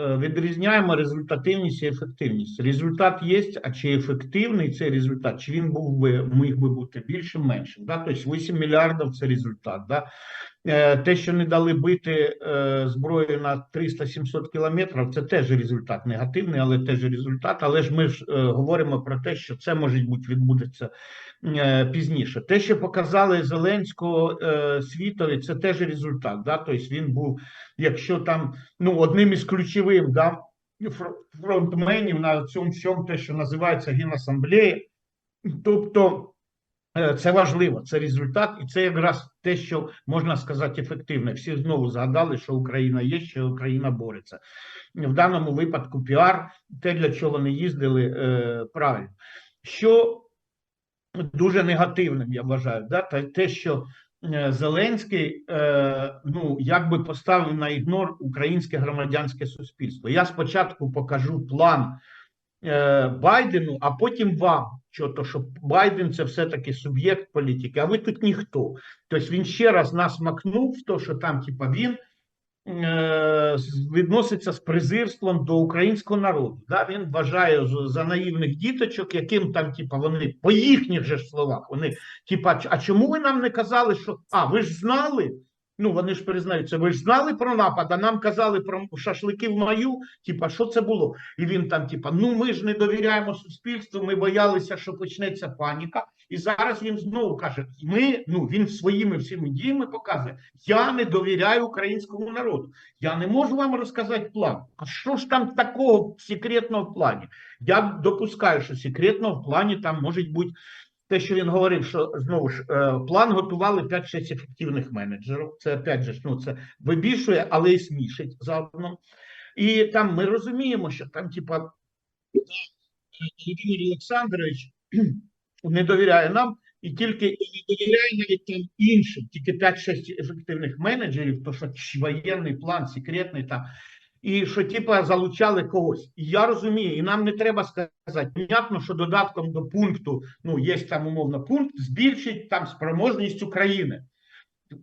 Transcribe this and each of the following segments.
е, відрізняємо результативність і ефективність. Результат є, а чи ефективний цей результат, чи він був би міг би бути більшим, меншим. Да? Тобто 8 мільярдів це результат. Да? Е, Те, що не дали бити е, зброю на 300-700 кілометрів, це теж результат негативний, але теж результат. Але ж ми ж е, говоримо про те, що це може бути відбудеться пізніше. Те, що показали Зеленського світові, це теж результат. Да? Тобто він був, якщо там ну, одним із ключових да, фронтменів на цьому всьому, те, що називається Генасамблея. Тобто це важливо, це результат, і це якраз те, що можна сказати ефективне. Всі знову згадали, що Україна є, що Україна бореться. В даному випадку піар, те, для чого вони їздили, е, правильно. Що дуже негативним, я вважаю, да? те, що е, Зеленський е, ну, якби поставив на ігнор українське громадянське суспільство. Я спочатку покажу план е, Байдену, а потім вам. Що то, що Байден це все-таки суб'єкт політики, а ви тут ніхто. Тобто він ще раз нас макнув в те, що там, типа, він е, відноситься з презирством до українського народу. Да? Він вважає за наївних діточок, яким там, типа, вони по їхніх же словах, вони, типа, а чому ви нам не казали, що а ви ж знали? Ну, вони ж признаються, ви ж знали про напад, а нам казали про шашлики в маю. Типа, що це було? І він там, типа, ну ми ж не довіряємо суспільству, ми боялися, що почнеться паніка. І зараз він знову каже: ми, ну він своїми всіми діями показує, я не довіряю українському народу. Я не можу вам розказати план. А що ж там такого секретного в плані? Я допускаю, що секретного в плані там може бути те, що він говорив, що знову ж е, план готували 5-6 ефективних менеджерів. Це опять же ну це вибільшує, але і смішить заодно. І там ми розуміємо, що там, типа, Володимир Олександрович не довіряє нам, і тільки і не довіряє навіть там іншим, тільки 5-6 ефективних менеджерів, то що воєнний план, секретний там. І що, типа, залучали когось. Я розумію, і нам не треба сказати. Понятно, що додатком до пункту, ну, є там умовно пункт, збільшить там спроможність України.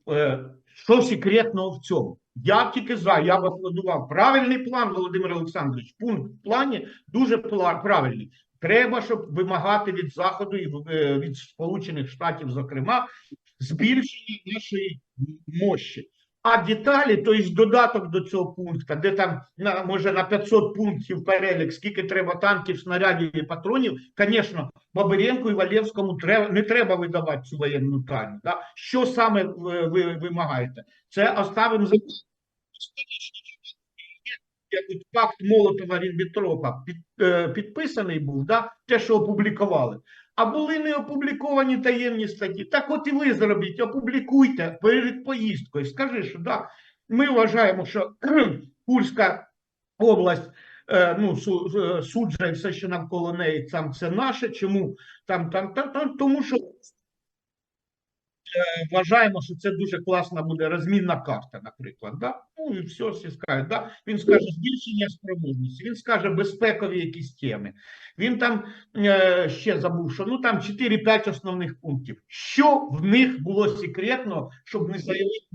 Е, Що секретного в цьому? Я тільки за, я б аплодував. Правильний план, Володимир Олександрович. Пункт в плані дуже правильний. Треба, щоб вимагати від Заходу і е, від Сполучених Штатів, зокрема, збільшення нашої мощі. А деталі, тобто додаток до цього пункту, де там на, може на 500 пунктів перелік, скільки треба танків, снарядів і патронів, звісно, Бабиренку і Валєвському треба, не треба видавати цю воєнну тайну. Да? Що саме ви, ви вимагаєте? Це оставимо за як от пакт Молотова Ріббентропа під, е, підписаний був, да? те, що опублікували. А були не опубліковані таємні статті. Так от і ви зробіть, опублікуйте перед поїздкою. Скажи, що да, ми вважаємо, що Курська область е, ну, е, суджа і все, що навколо неї, там це наше. Чому? Там, там, там, там тому що вважаємо, що це дуже класна буде розмінна карта, наприклад. Да? Ну і все, всі скажуть. Да? Він скаже збільшення спроможності, він скаже безпекові якісь теми. Він там е, ще забув, що ну там 4-5 основних пунктів. Що в них було секретно, щоб не заявити?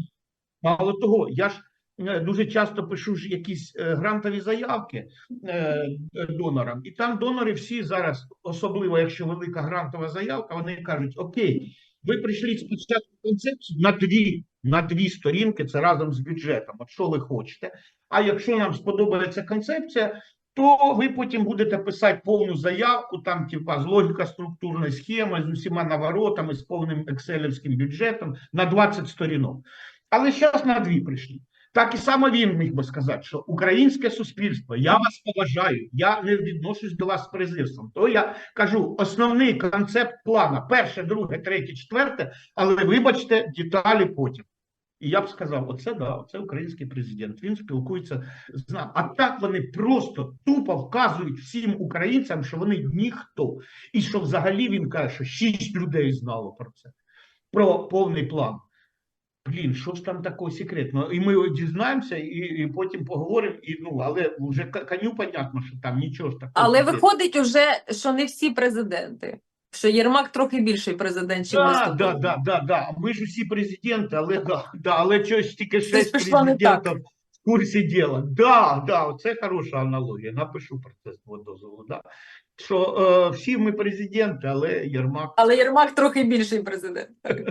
Мало того, я ж е, дуже часто пишу ж якісь е, грантові заявки е, донорам, і там донори всі зараз, особливо якщо велика грантова заявка, вони кажуть: Окей, ви прийшли спочатку концепцію на дві, на дві сторінки, це разом з бюджетом. От що ви хочете? А якщо нам сподобається концепція, то ви потім будете писати повну заявку, там, типа, з логіка структурної схеми, з усіма наворотами, з повним екселівським бюджетом на 20 сторінок. Але зараз на дві прийшли. Так і саме він міг би сказати, що українське суспільство, я вас поважаю, я не відношусь до вас з презирством. То я кажу, основний концепт плана: перше, друге, третє, четверте, але вибачте, деталі потім. І я б сказав: оце да, оце український президент. Він спілкується з нами. А так вони просто тупо вказують всім українцям, що вони ніхто. І що взагалі він каже, що шість людей знало про це, про повний план. Блін, що ж там такого секретного? І ми дізнаємося, і, і потім поговоримо. І ну, але вже коню понятно, що там нічого ж такого. Але секретного. виходить уже, що не всі президенти. Що Єрмак трохи більший президент, чим виступив. да, да, да, да. Ми ж усі президенти, але да, да, але щось тільки шесть так. президентів в курсі діла. Да, да, це хороша аналогія. Напишу про це з дозволу. Да. Що е, всі ми президенти, але Єрмак Але Єрмак трохи більший президент. Так.